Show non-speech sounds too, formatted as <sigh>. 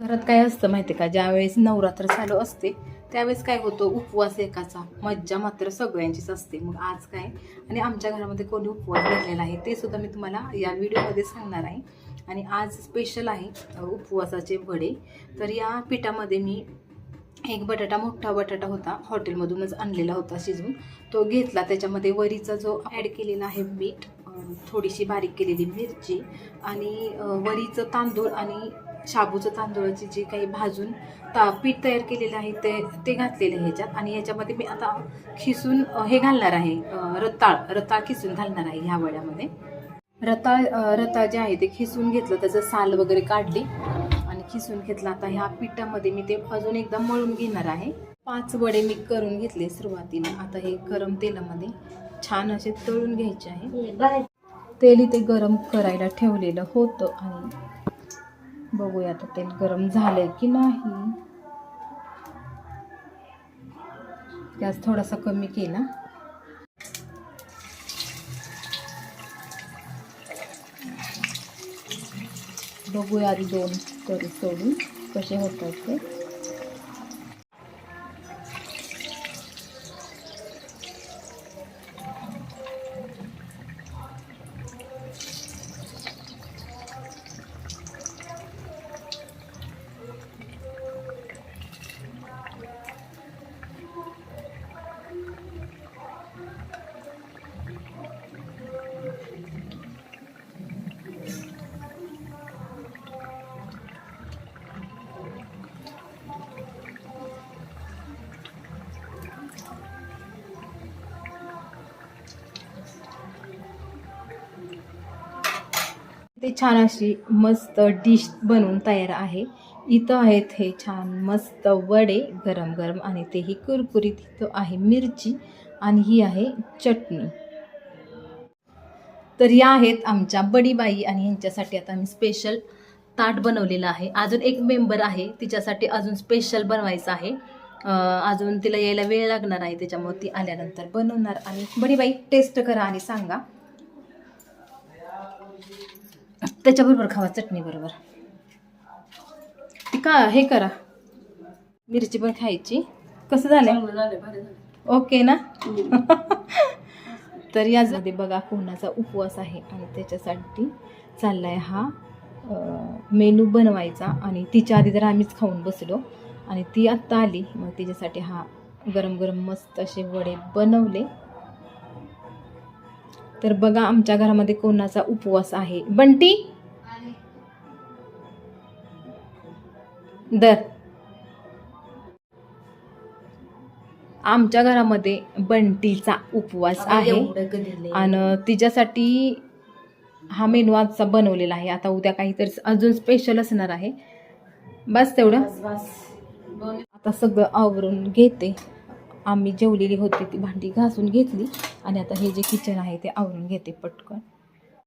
घरात काय असतं माहिती का? ज्यावेळेस नवरात्र चालू असते त्यावेळेस काय होतं? उपवास एकाचा. मज्जा मात्र सगळ्यांचीच असते. मग आज काय? आणि आमच्या घरामध्ये कोणी उपवास धरलेला आहे ते सुद्धा मी तुम्हाला या व्हिडिओमध्ये सांगणार आहे. आणि आज स्पेशल आहे उपवासाचे वडे. तर या पिठामध्ये मी एक बटाटा मोठा बटाटा होता हॉटेलमधूनच आणलेला होता शिजवून. तो घेतला. त्याच्यामध्ये वरीचा जो ॲड केलेला आहे मीठ थोडीशी बारीक केलेली मिरची आणि वरीचं तांदूळ आणि शाबूचं तांदूळाची जी काही भाजून ता पीठ तयार केलेलं आहे ते ते घातलेलं आहे ह्याच्यात. आणि ह्याच्यामध्ये मी आता खिसून हे घालणार आहे रताळ रताळ खिसून घालणार आहे ह्या वड्यामध्ये. रताळ रताळ जे आहे ते खिसून घेतलं त्याचं साल वगैरे काढली आणि खिसून घेतलं. आता ह्या पिठामध्ये मी ते अजून एकदा मळून घेणार आहे. पाच वडे मी करून घेतले सुरुवातीला. आता हे गरम तेलामध्ये छान असे तळून घ्यायचे आहे. तेल इथे गरम करायला ठेवलेलं होतं आणि बघूया आता तेल गरम झालंय की नाही. गॅस थोडासा कमी केला. बघूया आधी दोन तरी सोडून कसे होतात ते. ते छान अशी मस्त डिश बनवून तयार आहे. इथं आहेत हे छान मस्त वडे गरम गरम आणि तेही कुरकुरीत. इथं आहे मिरची आणि ही आहे चटणी. तर या आहेत आमच्या बडीबाई आणि यांच्यासाठी आता आम्ही स्पेशल ताट बनवलेलं आहे. अजून एक मेंबर आहे तिच्यासाठी अजून स्पेशल बनवायचं आहे. अजून तिला यायला वेळ लागणार आहे त्याच्यामुळे ती आल्यानंतर बनवणार. आणि बडीबाई टेस्ट करा आणि सांगा. त्याच्याबरोबर खावा चटणी बरोबर. ती का हे करा. मिरची पण खायची. कसं झालं ओके ना? <laughs> तर यामध्ये बघा कोणाचा उपवास आहे आणि त्याच्यासाठी चाललाय हा मेनू बनवायचा आणि तिच्या आधी तर आम्हीच खाऊन बसलो आणि ती आत्ता आली. मग तिच्यासाठी हा गरम गरम मस्त असे वडे बनवले. तर बघा आमच्या घरामध्ये कोणाचा उपवास आहे. बंटी? दर. आमच्या घरामध्ये बंटीचा उपवास आहे. आणि तिच्यासाठी हा मेनू आजचा बनवलेला आहे. आता उद्या काहीतरी अजून स्पेशल असणार आहे. बस तेवढं. आता सगळं आवरून घेते. आम्ही जेवलेली होती ती भांडी घासून घेतली. आणि आता हे जे किचन आहे ते आवरून घेते पटकन.